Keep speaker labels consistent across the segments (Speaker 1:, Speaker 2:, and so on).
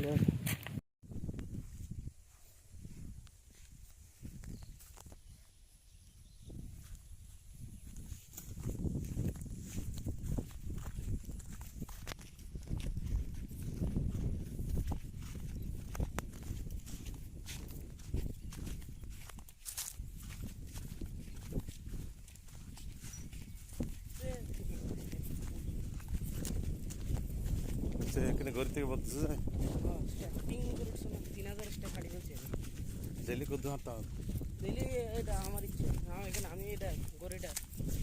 Speaker 1: ね。Це як не говорити, от daily
Speaker 2: কত হাঁটতে হবে।
Speaker 1: ডেলি এটা আমার ইচ্ছে। আমার এখানে আমি এটা গড়িটা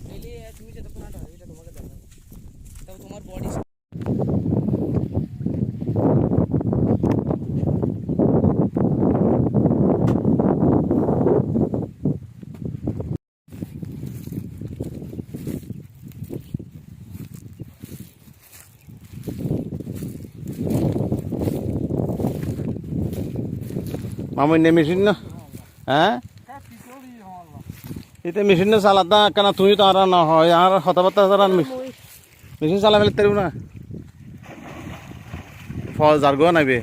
Speaker 1: ডেলি তুমি মিনিটে তখন হবে
Speaker 2: মামুন নে মেশিন না। হ্যাঁ? এটা মেশিন না চালাতা কেন তুমি তো আর না হয় আর কথাবার্তা তারা মেশিন চালা ফেলতে পারব না। ফল জারগো নাইবে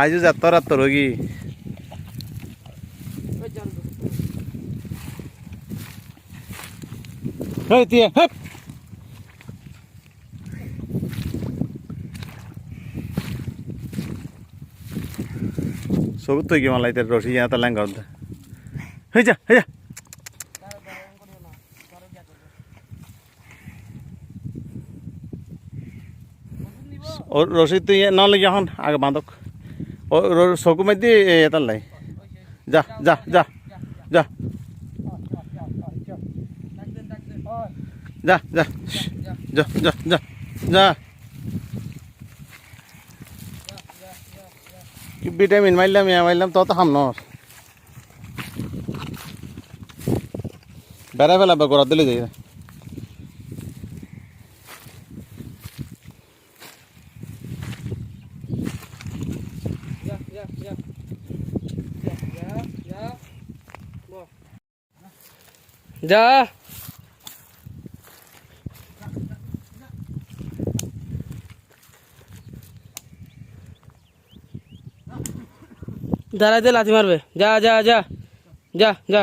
Speaker 2: আজ যাত্রা রাত রোগী হেই। সবুত তো কি মালাই তার রসি ইয়া তার ল্যাঙ্গা হয়ে যা হয়ে যা। ও রসি তুই ন লাগি এখন, আগে বাঁধক। ও চকু মাই দিয়ে এটার লাই। যা যা যা। যা যা। যা যা যা যা যা। ভিটামিন মারলাম ইয়া মারলাম তত হাম নর বেড়া ফেলা বা গোড়া দিলে যাই
Speaker 1: Ja, দাঁড়াইতে লাথি মারবে যা যা যা যা যা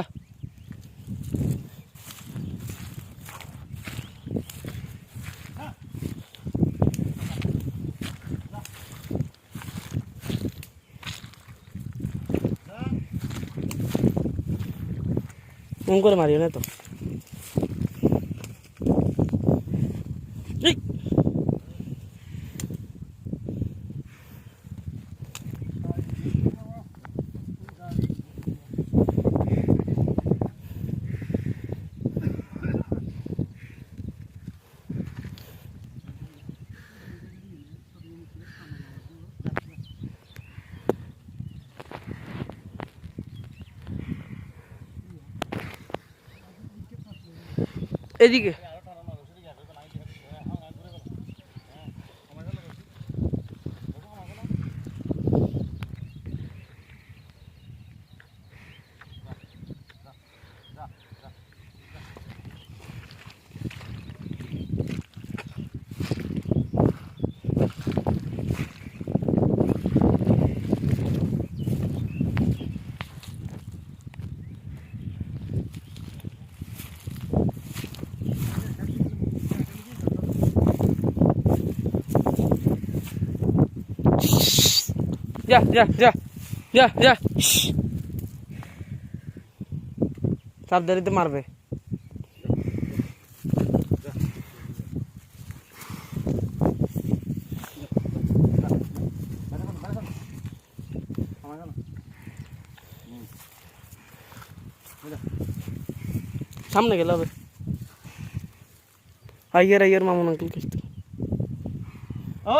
Speaker 1: এম করে মারিও না তো এদিকে। जा जा जा जा जा সাবধানিতে মারবে সামনে গেলে হবে আইয়ার আইয়ার মামুন আঙ্কেল
Speaker 2: ও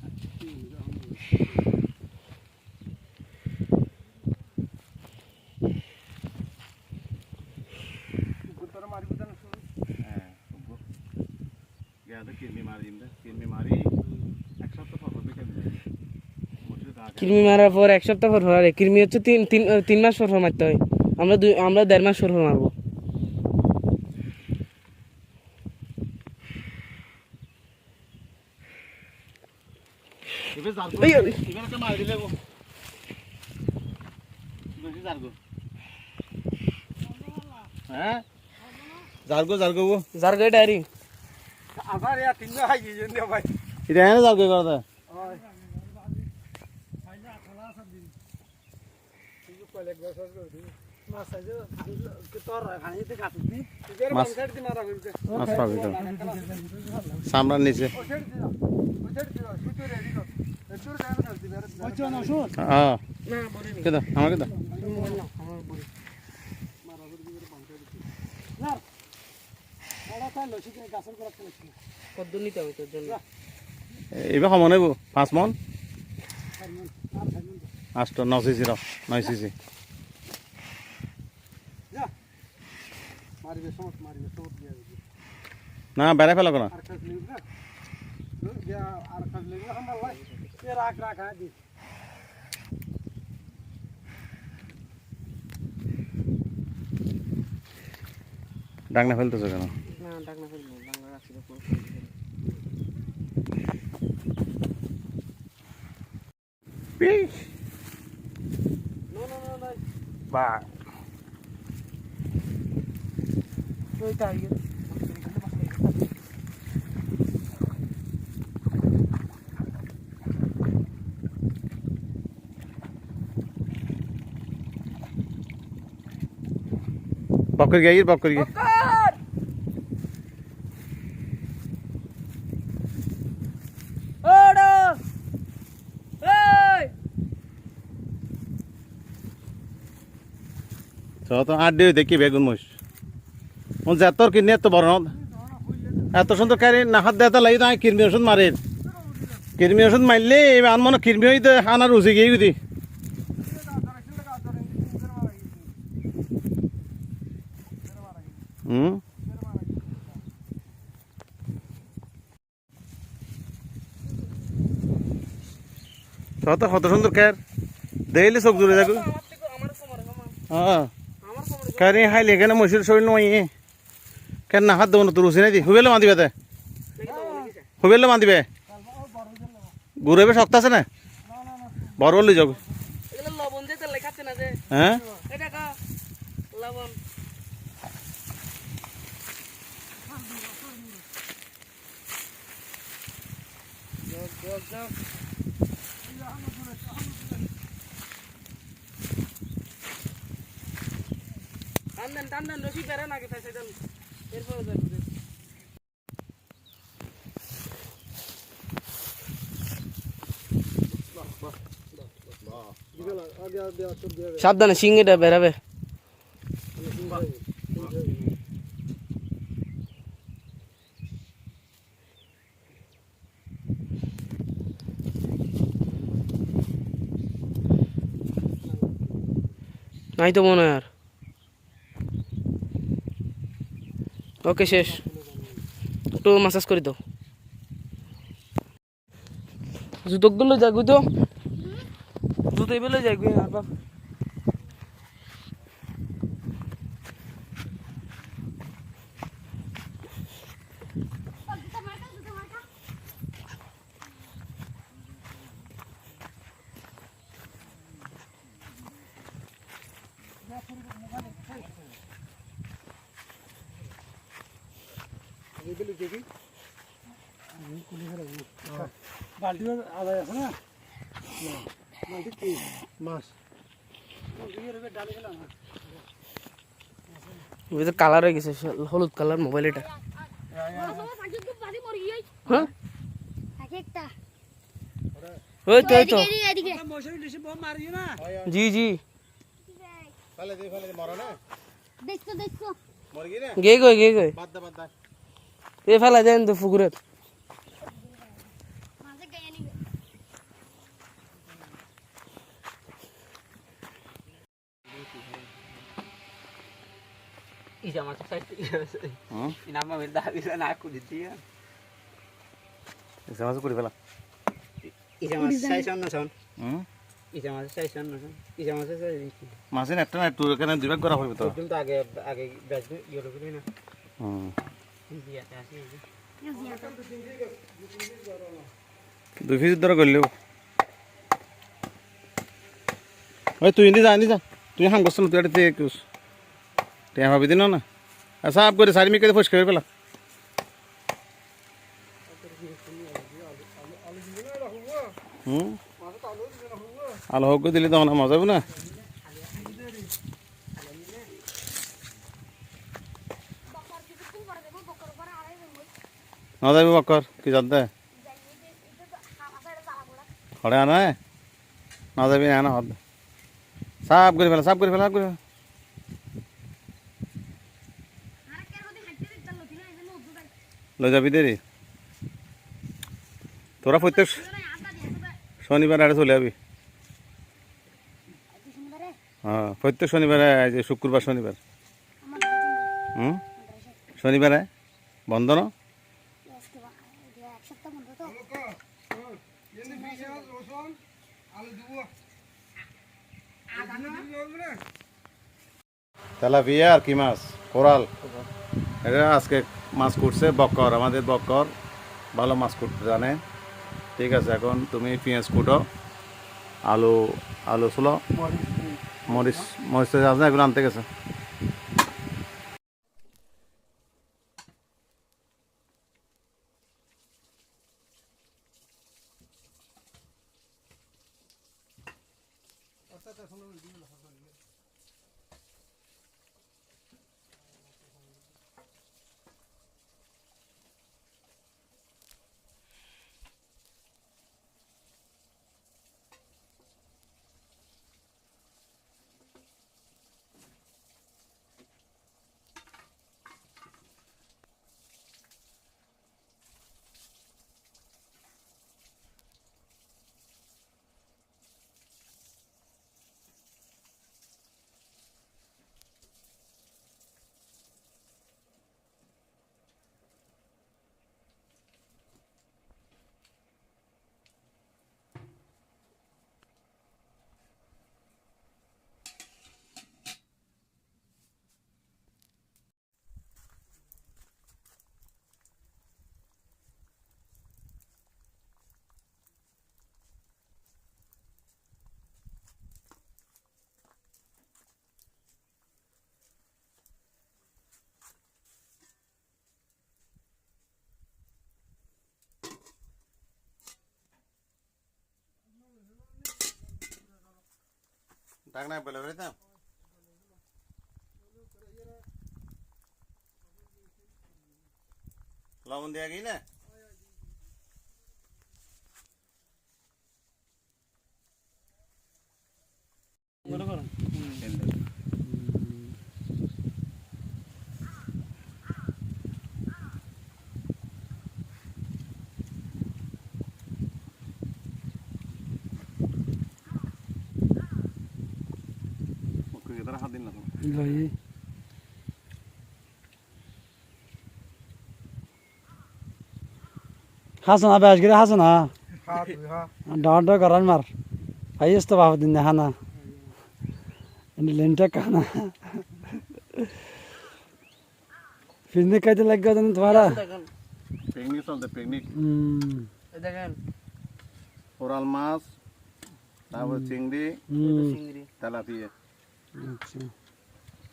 Speaker 1: কৃমি মারার পর এক সপ্তাহ পর পর আরে কৃমি হচ্ছে তিন তিন তিন মাস পর পর মারতে হয় আমরা দুই আমরা দেড় মাস পর পর মারবো
Speaker 2: এবার জারগো জারগো হ্যাঁ জারগো
Speaker 1: ডায়েরি
Speaker 3: আমার ইয়া তিন হাই গিয়ে নে ভাই
Speaker 2: এটা এনে করতে?
Speaker 3: আছে কে তোর খানিতে কাটুস নি এর
Speaker 2: মাছ।
Speaker 3: বাম সাইড দিন আর আগে
Speaker 2: মাছ পাবি তো সামরার নিচে
Speaker 3: ও সাইড দিন ও সাইড দিন সুতো রেডি কর সুতো রেডি কর দিবে ওই না শুন
Speaker 2: হ্যাঁ
Speaker 1: না বলি
Speaker 2: কেদা আমাকে দা
Speaker 1: আমার বলি
Speaker 3: না বড় তা লসি কে গাছের করা
Speaker 1: নিতে হবে তোর জন্য
Speaker 2: এবার সময় নেব পাঁচ মন আষ্ট ন সিসি র নয় সিসি না। বেড়াই ফেলো না
Speaker 3: রাখ রাখ হ্যাঁ দি
Speaker 2: ডাকনা ফেলতেছো কেন
Speaker 1: না ডাক না ফেলব ডাঙ্গা রাখছি তো পুরো
Speaker 3: নো নো নো নো
Speaker 2: বা
Speaker 1: ওই তাই
Speaker 2: বকর গিয়ে বকর গিয়ে তো তো আট দেখি বেগুন মহিষ। মন যে তোর কিনে এত বড় এত সুন্দর কারি না হাত দেয় লাগি তো কিরমি ওষুধ মারে কিরমি ওষুধ মারলে আন মনে কিরমি হইতে আনার রুচি গিয়ে দি। হুম তো তো কত সুন্দর কার দেখলে চোখ জুড়ে
Speaker 1: সময় আমার
Speaker 2: হ্যাঁ
Speaker 1: আমার সময়
Speaker 2: কারি হাইলে কেন মসুর শরীর নয় কেন না হাত দেবো না তোর রুচি নাই হুবেলে বাঁধিবে তে হুবেলে বাঁধিবে ঘুরেবে শক্ত আছে না বড় বললি
Speaker 1: না
Speaker 2: হ্যাঁ
Speaker 1: যোগ যোগ যোগ টান দেন টান দেন রশি বেড়ে নাকি তাই সেটা এরপরে যাবে সাবধানে সিঙ্গিটা বেরাবে নাই তো মনে হয় আর। ওকে শেষ। একটু মাসাজ করে দাও। জুতোগুলো যাগুই তো? জুতো এবেলে যাগুই আর বাপ
Speaker 3: আদায় আছে না বালতি কি মাছ
Speaker 1: ওই তো কালার হয়ে গেছে হলুদ কালার মোবাইল এটা। হ্যাঁ? ওই তো ওই তো। জি জি। গে গে। এ ফেলা দেন তো পুকুরে ইজা মাছ সাইতে
Speaker 2: হুম
Speaker 1: ইনামা বেদা দিলা না কু দিতিয়া
Speaker 2: ইসা মাছ করে ফেলা
Speaker 4: ইসা মাছ চাইছ অন্য শোন
Speaker 2: হুম
Speaker 4: ইসা মাছ চাইছ অন্য শোন ইসা মাছ
Speaker 2: মাছের একটা না একটু এখানে দুই ভাগ করা হবে তো
Speaker 4: কিন্তু আগে আগে বেচবে ইয়ে করবি না
Speaker 2: হুম
Speaker 4: বিয়াতে আসি
Speaker 2: দুই ফিস ধরে করলেও ওই তুই নি যা নি যা তুই হাং করছিল তুই একটা একুশ টিয়া ভাবি দিন না আর সাফ করে সারি মিকে ফসকে হয়ে পেলা হুম আলো হোক দিলে তো না মজা হবে না
Speaker 5: বকর কিছুক্ষণ পরে দেবো বকর পরে আড়াই দেবো
Speaker 2: না যাবি বকর কি জানতে হড়ে আনা না যাবি না হদ সাফ করে ফেলা সাফ করে ফেলা সাফ করে ফেলা লই যাবি দেরি? তোরা প্রত্যেক শনিবার আরে চলে যাবি। হ্যাঁ প্রত্যেক শনিবারে শুক্রবার শনিবার। হুম? শনিবারে? বন্ধ না? তেলাপিয়া আর কি মাছ? কোরাল। এটা আজকে মাছ করছে বক্কর আমাদের বক্কর ভালো মাছ করতে জানে। ঠিক আছে এখন তুমি পেঁয়াজ কুটো আলু আলু ছিল। মরিচ মরিচ আছে না এগুলো আনতে গেছে? ডাক নাই বলে বেরিয়ে লবণ দেওয়া গিয়ে না
Speaker 1: মনে করো
Speaker 2: হাত দিন না
Speaker 4: লই হাসনা ব্যাস গিরে হাসনা ডাঁটা করার মার আইস তো বাবা দিন দেখা না লেনটা কানা পিকনিক খাইতে লাগবে জানো তোমারা
Speaker 1: দেখেন
Speaker 2: পিকনিক চলতে পিকনিক
Speaker 4: হুম
Speaker 1: এই দেখেন
Speaker 2: কোরাল মাছ তারপর চিংড়ি
Speaker 4: হুম
Speaker 1: চিংড়ি
Speaker 2: তেলাপিয়া
Speaker 4: আচ্ছা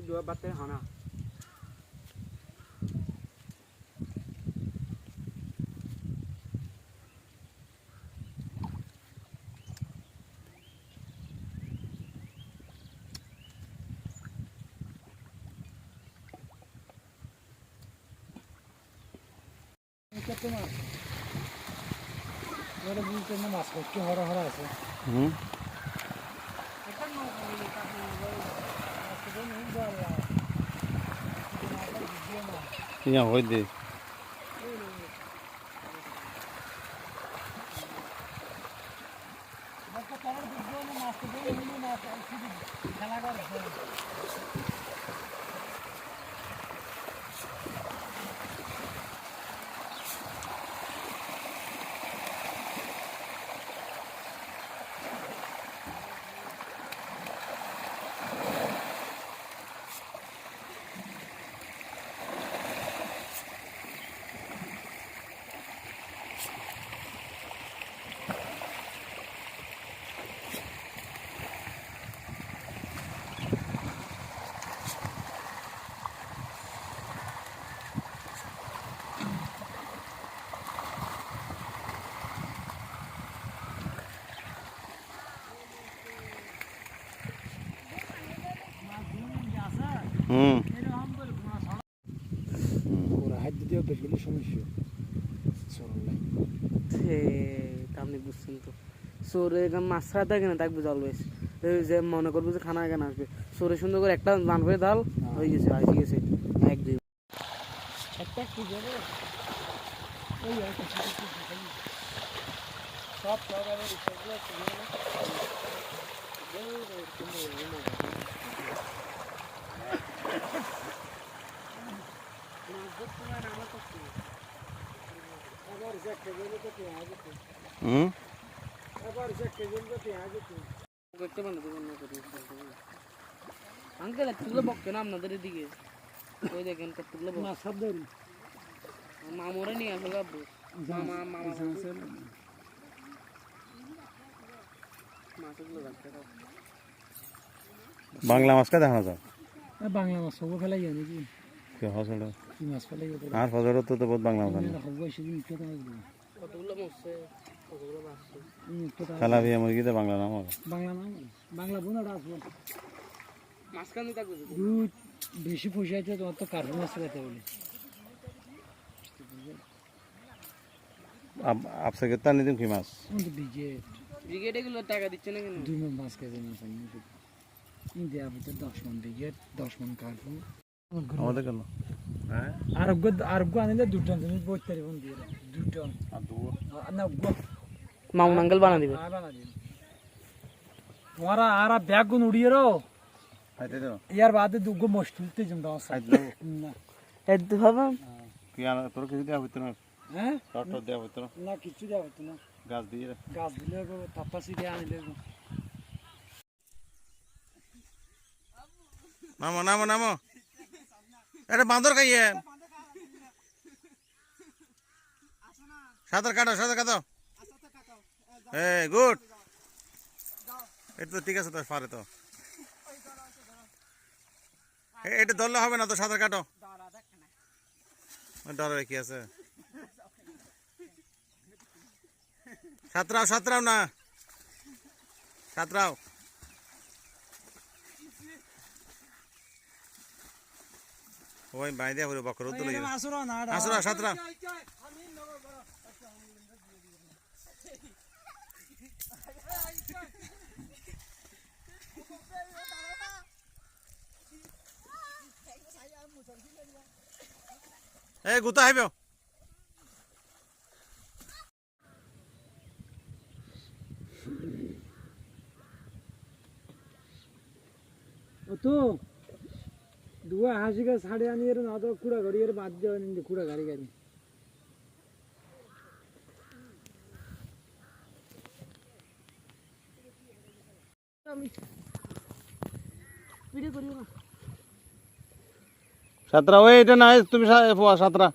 Speaker 6: Dua batai hana.
Speaker 3: কত মাছ ওরা বুঝতে না মাছ করছে হরা হরা আছে
Speaker 2: হুম ইয়া হই দে হুম
Speaker 1: সোরে মাছ ছাড়া থাকে না থাকবে অলওয়েজ। যে মনে করব যে খানা এখানে আসবে। সোরে সুন্দর করে একটা বান করে দাল হয়ে। গেছে আসি গেছে। এক দুই।
Speaker 3: একটা কি যাবে। সব আবার রিসার্চগুলো করে না আবার দেখতে গেলে তো পেঁয়াজ আছে
Speaker 2: হুম
Speaker 3: আবার দেখতে গেলে তো পেঁয়াজ আছে
Speaker 1: করতে পারেন তো অন্য করে আঙ্কেল এতগুলো বকছে না আপনাদের এদিকে? ওই দেখেন কতগুলো বক।
Speaker 3: না সব ধরি
Speaker 1: মামুরা নিয়ে আসলে আব্বু মামা মামা মাছগুলো রাখতে দাও
Speaker 2: বাংলা মাছটা দেখানো যাও
Speaker 3: বাংলা মাছ সব ফেলাই যায় নাকি?
Speaker 2: কি হসড়
Speaker 3: কি মাছ ফেলাই যায়?
Speaker 2: আর ফজরত তো বহুত বাংলা মাছ
Speaker 1: কতগুলো মরছে?
Speaker 2: তেলাপিয়া মুরগিতে বাংলা নাম হবে?
Speaker 3: বাংলা নাম বাংলা বোনাটা আসব
Speaker 1: মাঝখানে থাকবে
Speaker 3: দুধ বেশি পয়সা আছে তোমার তো কার্পু মাছ খেতে বলে।
Speaker 2: আপসে কেতা নিদিম কি মাছ?
Speaker 3: বিজে।
Speaker 1: ব্রিগেডে গুলো টাকা দিচ্ছে না কেন?
Speaker 3: দুই মন মাছ খেতে মাছ আমি দেওয়া ভিতরে দশ মন বিজে দশ মন কার্পু
Speaker 2: আমাদের কেন? হ্যাঁ?
Speaker 3: আরোগ্য আরোগ্য আনিলে দু টন তুমি বই তারি ফোন দিয়ে। দু টন।
Speaker 2: আর
Speaker 3: আর না গো
Speaker 1: মামুন আঙ্কেল বানা দিবে
Speaker 3: আর বানা দিন তোমারা আর ব্যাগ গুন উড়িয়ে রো
Speaker 2: খাইতে দাও
Speaker 3: ইয়ার বাদে দুগো মোষ তুলতে জম দাও
Speaker 2: খাইতে দেবো
Speaker 3: না
Speaker 1: এত ভাবা
Speaker 2: কি আনা তোর কিছু দেওয়া হইতো না
Speaker 3: হ্যাঁ
Speaker 2: টর টর দেওয়া হইতো না
Speaker 3: না কিছু দেওয়া হতো না
Speaker 2: গাছ দিয়ে
Speaker 3: গাছ দিলে গো তাপাসি দিয়ে আনিলে গো
Speaker 2: নামো নামো নামো এটা বাঁদর খাইয়ে সাঁতার কাটো সাঁতার কাটো এ গুড। এটা তো ঠিক আছে তো পারে তো। এটা ধরলে হবে না তো সাঁতার কাটো? ডরে কি আছে? সাঁতরাও সাঁতরাও না। সাঁতরাও। ওই বাইদে হলো বকর
Speaker 3: আসরা
Speaker 2: সাঁতরা। এ, গুতা আইব
Speaker 3: ও তো দুয়া হাসি গাছ ছাড়ে আনি এর না তো কুড়া গাড়ি এর বাদ দেওয়া কুড়া গাড়ি গাড়ি।
Speaker 2: সাঁতরা ওই এটা নাই তুমি সাতরা।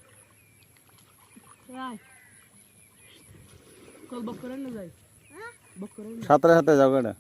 Speaker 1: করে
Speaker 2: সাঁতরা সাথে যাও এটা।